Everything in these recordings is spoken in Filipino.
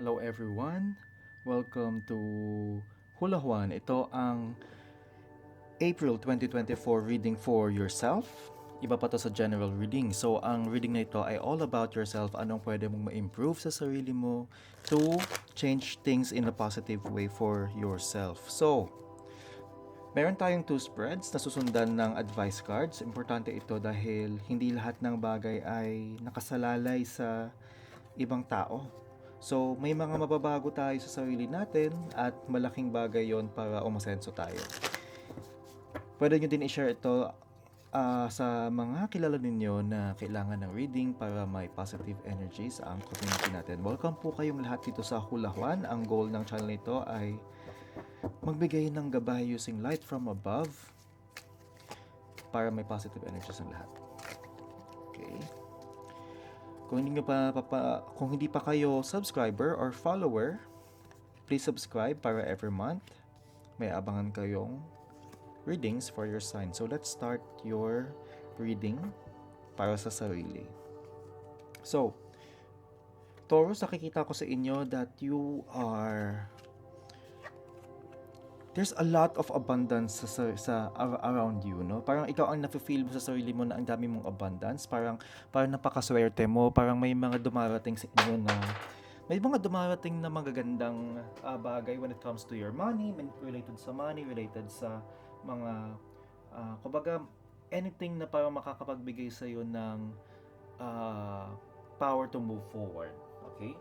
Hello everyone. Welcome to Hula Juan. Ito ang April 2024 reading for yourself. Iba pa to sa general reading. So, ang reading na ito ay all about yourself. Anong pwede mong ma-improve sa sarili mo to change things in a positive way for yourself. So, meron tayong two spreads na susundan ng advice cards. Importante ito dahil hindi lahat ng bagay ay nakasalalay sa ibang tao. So, may mga mababago tayo sa sarili natin at malaking bagay yon para umasenso tayo. Pwede nyo din i-share ito ah, sa mga kilala ninyo na kailangan ng reading para may positive energy sa ang community natin. Welcome po kayong lahat dito sa Hula Juan. Ang goal ng channel nito ay magbigay ng gabay using light from above para may positive energy sa lahat. Okay. Kung hindi pa, pa- pa- kung hindi pa kayo subscriber or follower, please subscribe para every month may abangan kayong readings for your sign. So let's start your reading para sa sarili. So, Taurus, nakikita ko sa inyo that you are there's a lot of abundance sa, sa, sa ar- around you, no? Parang ikaw ang nafe-feel mo sa sarili mo na ang dami mong abundance. Parang, parang napakaswerte mo. Parang may mga dumarating sa inyo na may mga dumarating na magagandang ah, bagay when it comes to your money, related sa money, related sa mga, ah, kumbaga, anything na parang makakapagbigay sa iyo ng ah, power to move forward. Okay?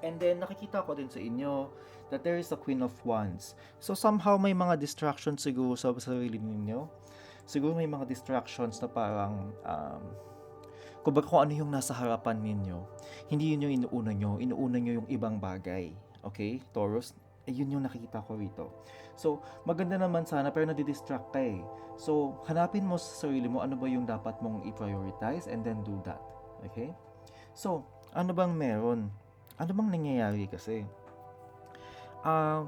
And then, nakikita ko din sa inyo that there is a Queen of Wands. So, somehow may mga distractions siguro sa sarili ninyo. Siguro may mga distractions na parang, um, kumbaga kung ano yung nasa harapan ninyo, hindi yun yung inuuna nyo. Inuuna nyo yung ibang bagay. Okay, Taurus? Eh, yun yung nakikita ko rito. So, maganda naman sana pero nadidistract ka eh. So, hanapin mo sa sarili mo ano ba yung dapat mong i-prioritize and then do that. Okay? So, ano bang meron? Ano bang nangyayari kasi? Ah,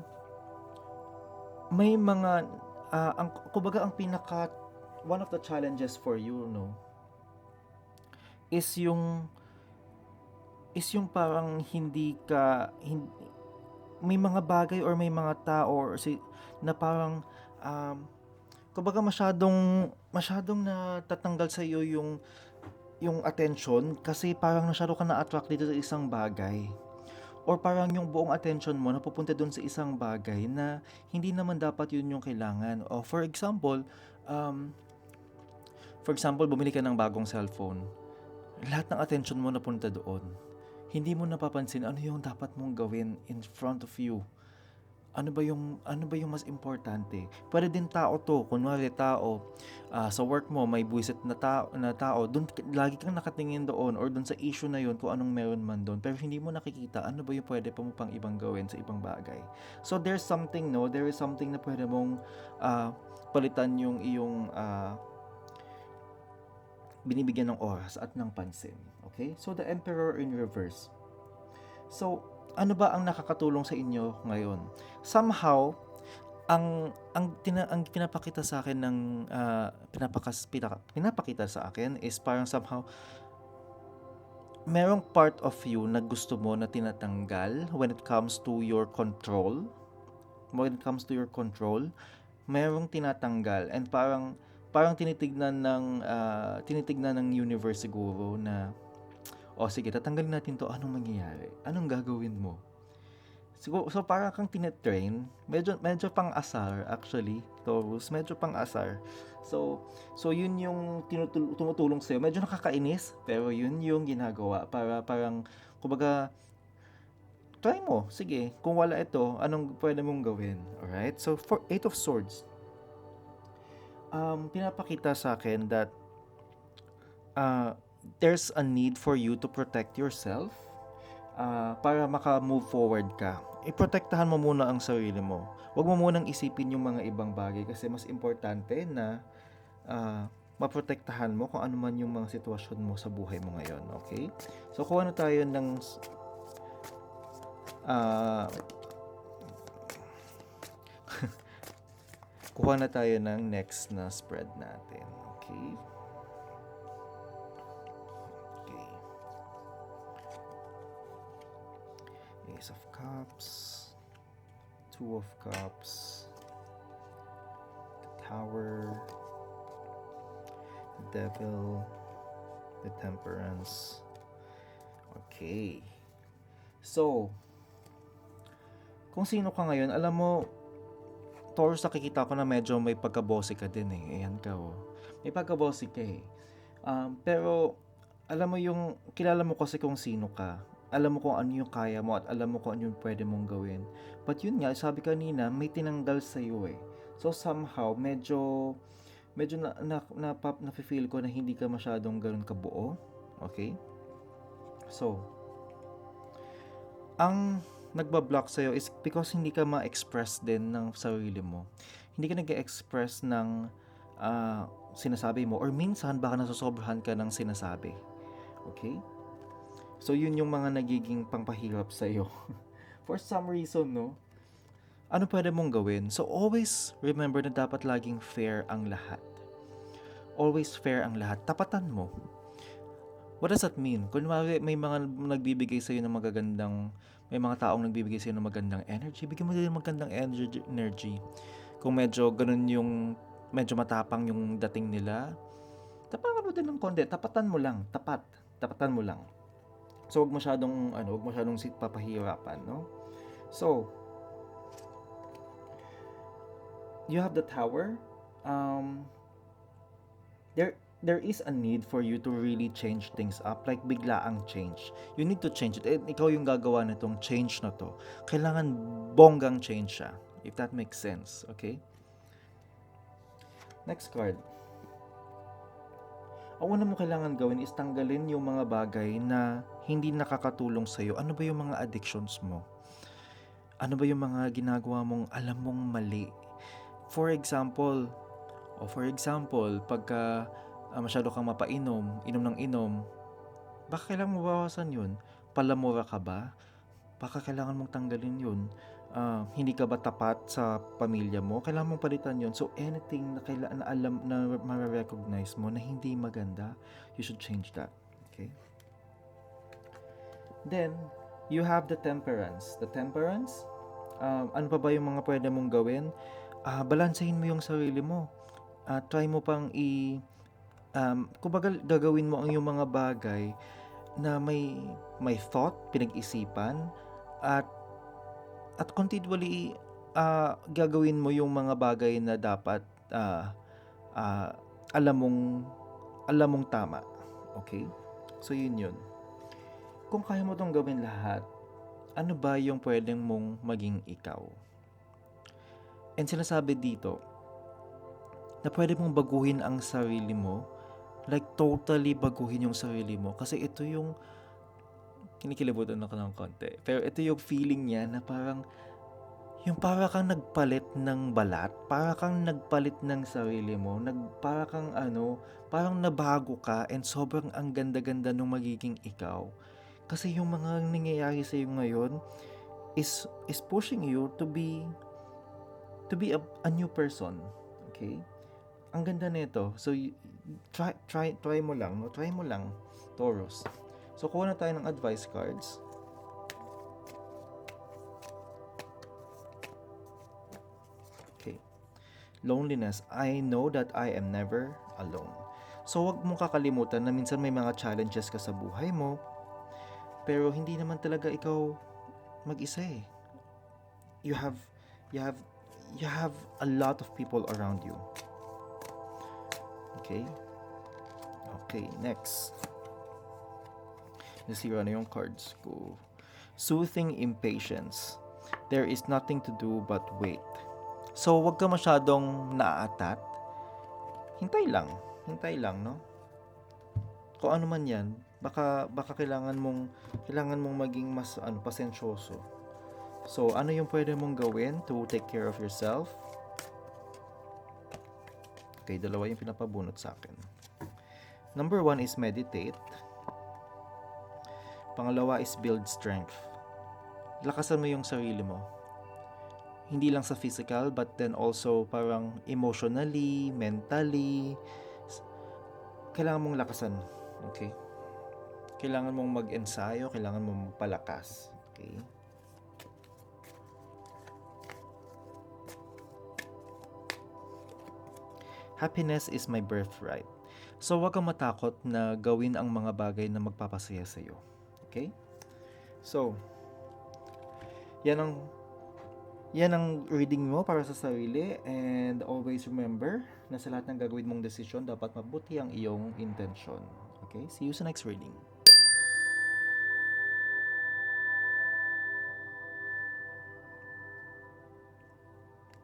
may mga ah, ang kumbaga ang pinaka one of the challenges for you no is yung is yung parang hindi ka hin- may mga bagay or may mga tao or si na parang um, kumbaga masyadong masyadong natatanggal sa iyo yung yung attention kasi parang masyado ka na-attract dito sa isang bagay or parang yung buong attention mo napupunta doon sa isang bagay na hindi naman dapat yun yung kailangan. O for example, um, for example, bumili ka ng bagong cellphone. Lahat ng attention mo napunta doon. Hindi mo napapansin ano yung dapat mong gawin in front of you. Ano ba yung ano ba yung mas importante? Pwede din tao to, kunwari tao ah, sa work mo may buwisit na tao na tao, doon lagi kang nakatingin doon or doon sa issue na yun kung anong meron man doon. Pero hindi mo nakikita ano ba yung pwede pa mo pang ibang gawin sa ibang bagay. So there's something no, there is something na pwede mong ah, palitan yung iyong ah, binibigyan ng oras at ng pansin. Okay? So the emperor in reverse. So ano ba ang nakakatulong sa inyo ngayon? Somehow ang ang tina, ang pinapakita sa akin ng ah, pinapakas pinaka, pinapakita sa akin is parang somehow merong part of you na gusto mo na tinatanggal when it comes to your control when it comes to your control merong tinatanggal and parang parang tinitignan ng ah, tinitignan ng universe siguro na o sige tatanggalin natin to anong mangyayari anong gagawin mo Siguro, so para kang tinetrain, medyo medyo pang asar actually, Taurus, medyo pang asar. So, so yun yung tinutul- tumutulong sa'yo. Medyo nakakainis, pero yun yung ginagawa para parang, kumbaga, try mo, sige, kung wala ito, anong pwede mong gawin? Alright? So, for Eight of Swords, um, pinapakita sa akin that uh, there's a need for you to protect yourself ah, para maka-move forward ka. Iprotektahan mo muna ang sarili mo. Huwag mo munang isipin yung mga ibang bagay kasi mas importante na ah, maprotektahan mo kung ano man yung mga sitwasyon mo sa buhay mo ngayon. Okay? So, kuha na tayo ng ah kuha na tayo ng next na spread natin. Ace of Cups, Two of Cups, the Tower, the Devil, the Temperance. Okay. So, kung sino ka ngayon, alam mo, Taurus nakikita ko na medyo may pagka-bossy ka din eh. Ayan ka oh. May pagka-bossy ka eh. Um, pero, alam mo yung, kilala mo kasi kung sino ka. Alam mo kung ano yung kaya mo at alam mo kung ano yung pwede mong gawin. But yun nga, sabi kanina, may tinanggal sa iyo eh. So somehow, medyo, medyo na, na, na, na, na-feel ko na hindi ka masyadong ganun kabuo. Okay? So, ang nagbablock sa'yo is because hindi ka ma-express din ng sarili mo. Hindi ka nag-express ng ah, sinasabi mo or minsan baka nasosobrahan ka ng sinasabi. Okay? So, yun yung mga nagiging pangpahirap sa'yo. For some reason, no? Ano pwede mong gawin? So, always remember na dapat laging fair ang lahat. Always fair ang lahat. Tapatan mo. What does that mean? Kunwari, may mga nagbibigay sa'yo ng magagandang, may mga taong nagbibigay sa'yo ng magandang energy, bigyan mo din ng magandang energy. energy. Kung medyo ganun yung, medyo matapang yung dating nila, tapangan mo din ng konti. Tapatan mo lang. Tapat. Tapatan mo lang. So, wag masyadong, ano, wag masyadong papahirapan, no? So, you have the tower. Um, there, there is a need for you to really change things up. Like, bigla ang change. You need to change it. And ikaw yung gagawa nitong change na to. Kailangan bonggang change siya. If that makes sense. Okay? Next card. Ang una mo kailangan gawin is tanggalin yung mga bagay na hindi nakakatulong sa'yo. Ano ba yung mga addictions mo? Ano ba yung mga ginagawa mong alam mong mali? For example, o for example, pagka ah, masyado kang mapainom, inom ng inom, baka kailangan mo bawasan yun? Palamura ka ba? Baka kailangan mong tanggalin yun. Ah, hindi ka ba tapat sa pamilya mo? Kailangan mong palitan yun. So anything na, kaila- na alam na ma-recognize mo na hindi maganda, you should change that. Okay? Then, you have the temperance. The temperance, um, ano pa ba yung mga pwede mong gawin? Ah, balansehin mo yung sarili mo. Ah, try mo pang i um, kumbaga gagawin mo ang yung mga bagay na may may thought, pinag-isipan at at continually ah, gagawin mo yung mga bagay na dapat ah, ah, alam mong alam mong tama. Okay? So yun yun. Kung kaya mo tong gawin lahat, ano ba yung pwedeng mong maging ikaw? And sinasabi dito, na pwede mong baguhin ang sarili mo, like totally baguhin yung sarili mo. Kasi ito yung, kinikilabutan ako ng konti, pero ito yung feeling niya na parang, yung para kang nagpalit ng balat, para kang nagpalit ng sarili mo, nag, para kang ano, parang nabago ka and sobrang ang ganda-ganda nung magiging ikaw. Kasi yung mga nangyayari sa iyo ngayon is is pushing you to be to be a, a new person. Okay? Ang ganda nito. So try try try mo lang, no? Try mo lang, Taurus. So kuha na tayo ng advice cards. Okay. Loneliness. I know that I am never alone. So wag mong kakalimutan na minsan may mga challenges ka sa buhay mo, pero hindi naman talaga ikaw mag-isa eh. You have you have you have a lot of people around you. Okay? Okay, next. Nasira na yung cards ko. Soothing impatience. There is nothing to do but wait. So, wag ka masyadong naaatat. Hintay lang. Hintay lang, no? Kung ano man yan, baka, baka kailangan mong, kailangan mong maging mas, ano, pasensyoso. So, ano yung pwede mong gawin to take care of yourself? Okay, dalawa yung pinapabunot sa akin. Number one is meditate. Pangalawa is build strength. Lakasan mo yung sarili mo. Hindi lang sa physical but then also parang emotionally, mentally. Kailangan mong lakasan. Okay? Kailangan mong mag-ensayo, kailangan mong magpalakas. Okay? Happiness is my birthright. So, huwag kang matakot na gawin ang mga bagay na magpapasaya sa iyo Okay? So, yan ang yan ang reading mo para sa sarili and always remember na sa lahat ng gagawin mong desisyon dapat mabuti ang iyong intention. Okay? See you sa next reading.